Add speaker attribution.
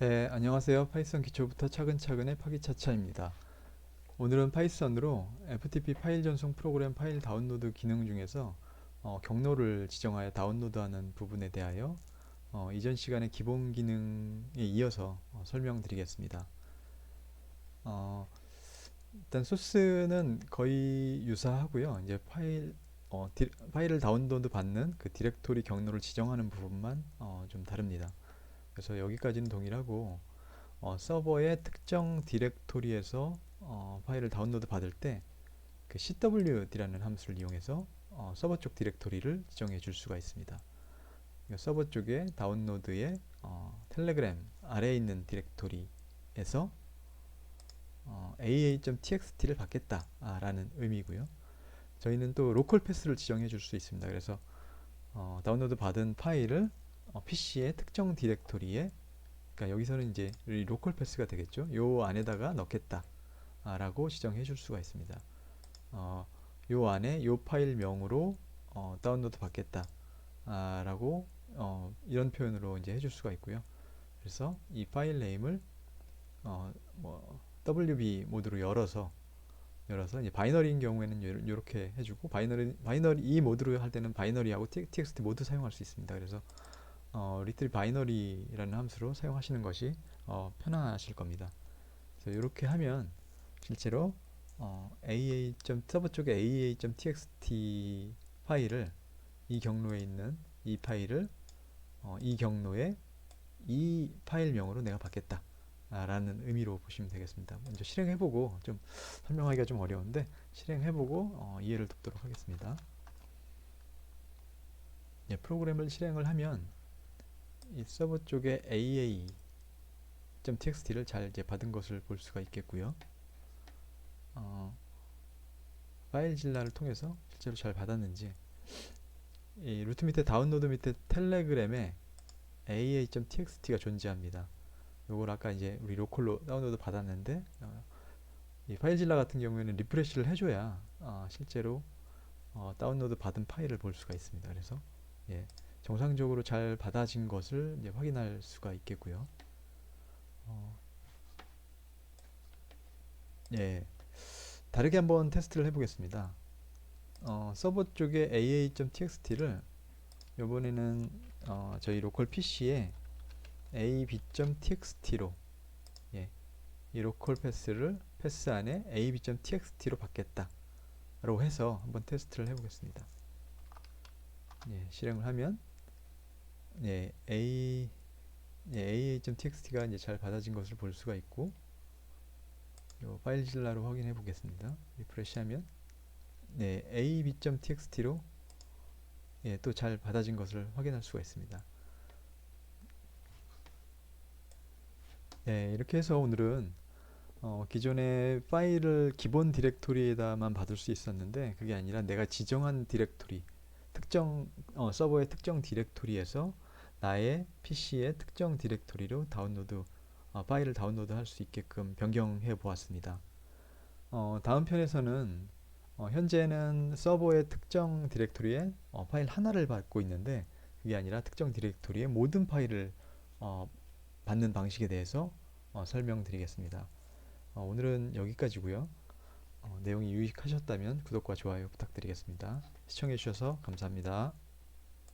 Speaker 1: 네, 안녕하세요. 파이썬 기초부터 차근차근의 파기차차입니다. 오늘은 파이썬으로 FTP 파일 전송 프로그램 파일 다운로드 기능 중에서 어, 경로를 지정하여 다운로드하는 부분에 대하여 어, 이전 시간의 기본 기능에 이어서 어, 설명드리겠습니다. 어, 일단 소스는 거의 유사하고요. 이제 파일 어, 디, 파일을 다운로드 받는 그 디렉토리 경로를 지정하는 부분만 어, 좀 다릅니다. 그래서 여기까지는 동일하고 어, 서버의 특정 디렉토리에서 어, 파일을 다운로드 받을 때 그 cwd라는 함수를 이용해서 어, 서버 쪽 디렉토리를 지정해 줄 수가 있습니다. 그러니까 서버 쪽에 다운로드의 어, 텔레그램 아래에 있는 디렉토리에서 어, aa.txt를 받겠다라는 의미고요. 저희는 또 로컬 패스를 지정해 줄 수 있습니다. 그래서 어, 다운로드 받은 파일을 어, PC의 특정 디렉토리에 그러니까 여기서는 이제 로컬 패스가 되겠죠. 요 안에다가 넣겠다 라고 지정해 줄 수가 있습니다. 어, 요 안에 요 파일명으로 어, 다운로드 받겠다 라고 어, 이런 표현으로 이제 해줄 수가 있고요. 그래서 이 파일 네임을 어, 뭐 WB 모드로 열어서 열어서 이제 바이너리인 경우에는 이렇게 해주고 바이너리 바이너리 이 모드로 할 때는 바이너리하고 txt 모두 사용할 수 있습니다. 그래서 어, 리틀 바이너리라는 함수로 사용하시는 것이 어, 편하실 겁니다. 그래서 이렇게 하면 실제로 어, aa. 서버 쪽에 aa.txt 파일을 이 경로에 있는 이 파일을 어, 이 경로에 이 파일명으로 내가 받겠다 라는 의미로 보시면 되겠습니다. 먼저 실행해보고 좀 설명하기가 좀 어려운데 실행해보고 어, 이해를 돕도록 하겠습니다. 예, 프로그램을 실행을 하면 이 서버 쪽에 aa.txt를 잘 이제 받은 것을 볼 수가 있겠고요. 어, 파일 질라를 통해서 실제로 잘 받았는지 이 루트 밑에 다운로드 밑에 텔레그램에 aa.txt가 존재합니다. 요걸 아까 이제 우리 로컬로 다운로드 받았는데 어, 이 파일질라 같은 경우에는 리프레시를 해줘야 어, 실제로 어, 다운로드 받은 파일을 볼 수가 있습니다. 그래서 예, 정상적으로 잘 받아진 것을 이제 확인할 수가 있겠고요. 어, 예, 다르게 한번 테스트를 해보겠습니다. 어, 서버 쪽에 aa.txt를 이번에는 어, 저희 로컬 PC에 ab.txt로 예, 이 로컬 패스를 패스 안에 ab.txt로 받겠다 라고 해서 한번 테스트를 해보겠습니다. 예, 실행을 하면 네, a 네, aa.txt가 이제 잘 받아진 것을 볼 수가 있고 요 파일질라로 확인해 보겠습니다. 리프레시하면 네, ab.txt로 예, 또 잘 받아진 것을 확인할 수가 있습니다. 네, 이렇게 해서 오늘은 어, 기존의 파일을 기본 디렉토리에다만 받을 수 있었는데 그게 아니라 내가 지정한 디렉토리 특정 어, 서버의 특정 디렉토리에서 나의 PC의 특정 디렉토리로 다운로드 어, 파일을 다운로드 할 수 있게끔 변경해 보았습니다. 어, 다음 편에서는 어, 현재는 서버의 특정 디렉토리에 어, 파일 하나를 받고 있는데 그게 아니라 특정 디렉토리의 모든 파일을 어, 받는 방식에 대해서 어, 설명드리겠습니다. 어, 오늘은 여기까지고요. 어, 내용이 유익하셨다면 구독과 좋아요 부탁드리겠습니다. 시청해주셔서 감사합니다.